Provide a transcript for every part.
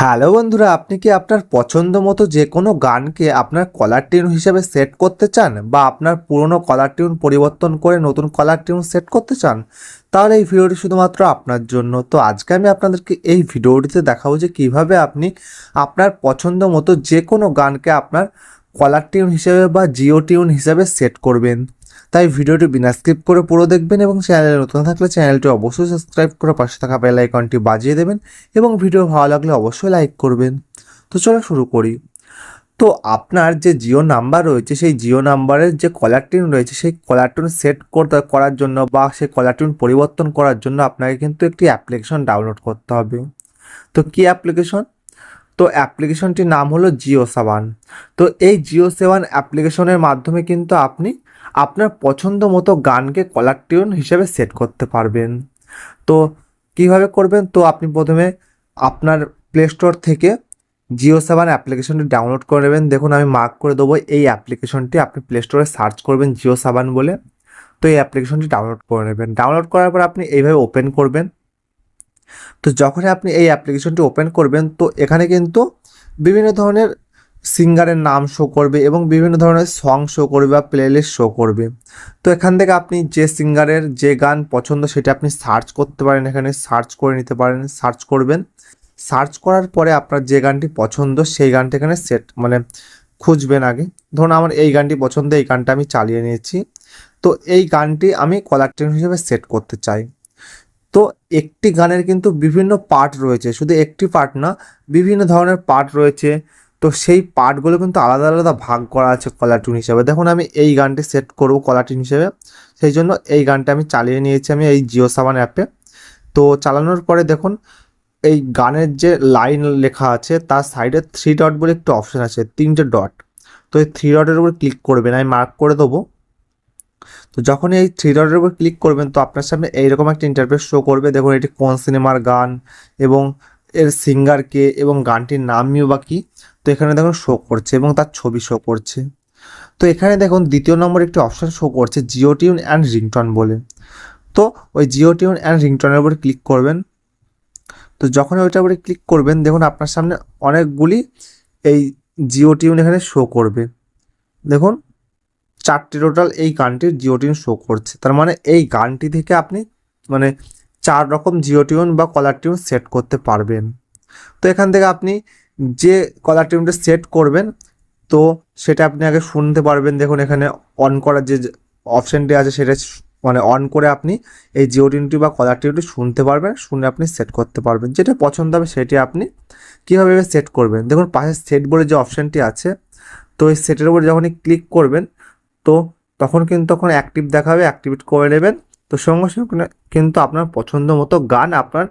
Hello বন্ধুরা, আপনি কি আপনার পছন্দ মতো যে কোনো গানকে আপনার কলার টিউন হিসেবে সেট করতে চান বা আপনার পুরনো কলার টিউন পরিবর্তন করে নতুন কলার টিউন সেট করতে চান? তাহলে এই ভিডিওটি শুধুমাত্র আপনার জন্য। তো আজকে আমি আপনাদেরকে এই ভিডিওটিতে দেখাবো যে কীভাবে আপনি আপনার পছন্দ মতো যে কোনো গানকে আপনার কলার টিউন হিসেবে বা জিও টিউন হিসেবে সেট করবেন। তাই ভিডিওটি বিনা স্কিপ করে পুরো দেখবেন এবং চ্যানেলে নতুন থাকলে চ্যানেলটি অবশ্যই সাবস্ক্রাইব করে পাশে থাকা বেল আইকনটি বাজিয়ে দেবেন এবং ভিডিও ভালো লাগলে অবশ্যই লাইক করবেন। তো চলো শুরু করি। তো আপনার যে জিও নাম্বার রয়েছে, সেই জিও নাম্বারের যে কলার টিউন রয়েছে, সেই কলার টিউন সেট করতে, করার জন্য বা সেই কলার টিউন পরিবর্তন করার জন্য আপনাকে কিন্তু একটি অ্যাপ্লিকেশন ডাউনলোড করতে হবে। তো কি অ্যাপ্লিকেশন তো অ্যাপ্লিকেশনটির নাম হলো জিও সেভান। তো এই জিও সেভান অ্যাপ্লিকেশনের মাধ্যমে কিন্তু আপনি আপনার পছন্দ মতো গানকে কলার টিউন হিসেবে সেট করতে পারবেন। তো কীভাবে করবেন? তো আপনি প্রথমে আপনার প্লে স্টোর থেকে জিও সেভেন অ্যাপ্লিকেশনটি ডাউনলোড করে নেবেন। দেখুন, আমি মার্ক করে দেবো এই অ্যাপ্লিকেশনটি আপনি প্লে স্টোরে সার্চ করবেন জিও সেভেন বলে। তো এই অ্যাপ্লিকেশনটি ডাউনলোড করে নেবেন। ডাউনলোড করার পর আপনি এইভাবে ওপেন করবেন। তো যখনই আপনি এই অ্যাপ্লিকেশনটি ওপেন করবেন, তো এখানে কিন্তু বিভিন্ন ধরনের সিঙ্গারের নাম শো করবে এবং বিভিন্ন ধরনের সং শো করবে বা প্লেলিস্ট শো করবে। তো এখান থেকে আপনি যে সিঙ্গারের যে গান পছন্দ সেটা আপনি সার্চ করতে পারেন, এখানে সার্চ করে নিতে পারেন সার্চ করবেন। সার্চ করার পরে আপনার যে গানটি পছন্দ সেই গানটি এখানে সেট মানে খুঁজবেন আগে। ধরুন আমার এই গানটি পছন্দ, এই গানটা আমি চালিয়ে নিয়েছি। তো এই গানটি আমি কলার টিউন হিসেবে সেট করতে চাই। তো একটি গানের কিন্তু বিভিন্ন পার্ট রয়েছে। শুধু একটি পার্ট না, বিভিন্ন ধরনের পার্ট রয়েছে। তো সেই পার্টগুলো কিন্তু আলাদা আলাদা ভাগ করা আছে কলার টিউন হিসেবে। দেখুন, আমি এই গানটি সেট করব কলার হিসেবে। সেই জন্য এই গানটা আমি চালিয়ে নিয়েছি আমি এই জিও সাবান অ্যাপে তো চালানোর পরে দেখুন, এই গানের যে লাইন লেখা আছে, তার সাইডে থ্রি ডট বলে একটু অপশান আছে, তিনটে ডট তো এই থ্রি ডটের উপর ক্লিক করবেন, আমি মার্ক করে দেবো। তো যখন এই থ্রি ডটের উপর ক্লিক করবেন, তো আপনার সামনে এইরকম একটা ইন্টারফেস শো করবে। দেখুন, এটি কোন সিনেমার গান এবং এর সিঙ্গার কে এবং গানটির নামও বা কী? তো এখানে দেখুন শো করছে এবং তার ছবি শো করছে। তো এখানে দেখুন দ্বিতীয় নম্বর একটি অপশান শো করছে জিও টিউন অ্যান্ড রিংটন বলে। তো ওই জিও টিউন অ্যান্ড রিংটনের উপরে ক্লিক করবেন। তো যখন ওইটার উপরে ক্লিক করবেন, দেখুন আপনার সামনে অনেকগুলি এই জিও টিউন এখানে শো করবে। দেখুন, চারটি টোটাল এই গানটির জিও টিউন শো করছে। তার মানে এই গানটি থেকে আপনি মানে চার রকম জিও টিউন বা কলার টিউন সেট করতে পারবেন। তো এখান থেকে আপনি যে কলার টিউনটা সেট করবেন, তো সেটা আপনি আগে শুনতে পারবেন। দেখুন, এখানে অন করার যে অপশানটি আছে, সেটা মানে অন করে আপনি এই জিও টিউনটি বা কলার টিউনটি শুনতে পারবেন, শুনে আপনি সেট করতে পারবেন। যেটা পছন্দ হবে, সেটি আপনি কীভাবে সেট করবেন? দেখুন, পাশে সেট বলে যে অপশানটি আছে, তো এই সেটের উপর যখনই ক্লিক করবেন, তো তখন কিন্তু তখন অ্যাক্টিভ দেখাবে অ্যাক্টিভেট করে নেবেন। তো সঙ্গে সঙ্গে কিন্তু আপনার পছন্দ মতো গান আপনার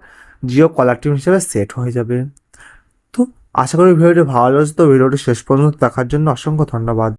জিও কলার টিম হিসেবে সেট হয়ে যাবে। তো আশা করি ভিডিওটি ভালো লাগছে, তো ভিডিওটি শেষ পর্যন্ত দেখার জন্য অসংখ্য ধন্যবাদ।